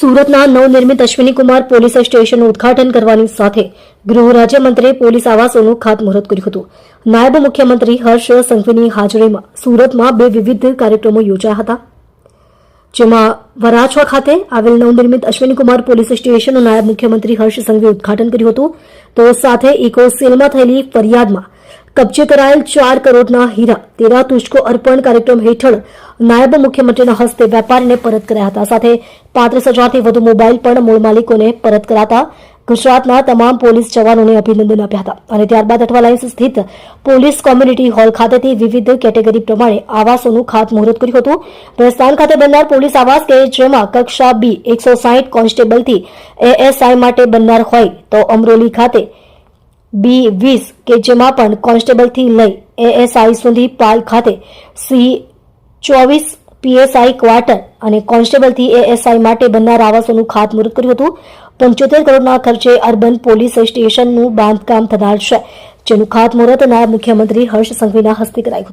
સુરતના નવનિર્મિત અશ્વિની કુમાર પોલીસ સ્ટેશનનું ઉદઘાટન કરવાની સાથે ગૃહ રાજ્યમંત્રીએ પોલીસ આવાસોનું ખાતમુહૂર્ત કર્યું હતું. નાયબ મુખ્યમંત્રી હર્ષ સંઘવીની હાજરીમાં સુરતમાં બે વિવિધ કાર્યક્રમો યોજાયા હતા. જેમાં વરાછવા ખાતે આવેલ નવનિર્મિત અશ્વિની કુમાર પોલીસ સ્ટેશનનું નાયબ મુખ્યમંત્રી હર્ષ સંઘવીએ ઉદઘાટન કર્યું હતું. તો સાથે ઇકોસેલમાં થયેલી ફરિયાદમાં કબજે કરાયેલ ચાર કરોડના હીરા. તેરા તુષ્કો અર્પણ કાર્યક્રમ હેઠળ નાયબ મુખ્યમંત્રીના હસ્તે વેપારીને પરત કર્યા હતા. સાથે પાંત્રીસ હજારથી વધુ મોબાઈલ પણ મૂળ માલિકોને પરત કરાતા ગુજરાતના તમામ પોલીસ જવાનોને અભિનંદન આપ્યા હતા. અને ત્યારબાદ અઠવાલાઇન્સ સ્થિત પોલીસ કોમ્યુનિટી હોલ ખાતેથી વિવિધ કેટેગરી પ્રમાણે આવાસોનું ખાતમુહૂર્ત કર્યું હતું. પ્રસ્થાન ખાતે બનનાર પોલીસ આવાસ કે જેમાં કક્ષા બી એકસો સાહીઠ કોન્સ્ટેબલથી એએસઆઈ માટે બનનાર હોય તો અમરોલી ખાતે બી વીસ કે જેમાં પણ કોન્સ્ટેબલથી લઈ એએસઆઈ સુધી પાલ ખાતે સી ચોવીસ પીએસઆઈ ક્વાર્ટર અને કોન્સ્ટેબલથી એએસઆઈ માટે બનનાર આવાસોનું ખાતમુહૂર્ત કર્યું હતું. પંચોતેર કરોડના ખર્ચે અર્બન પોલીસ સ્ટેશનનું બાંધકામ થનાર છે, જેનું ખાતમુહૂર્ત નાયબ મુખ્યમંત્રી હર્ષ સંઘવીના હસ્તે કરાયું હતું.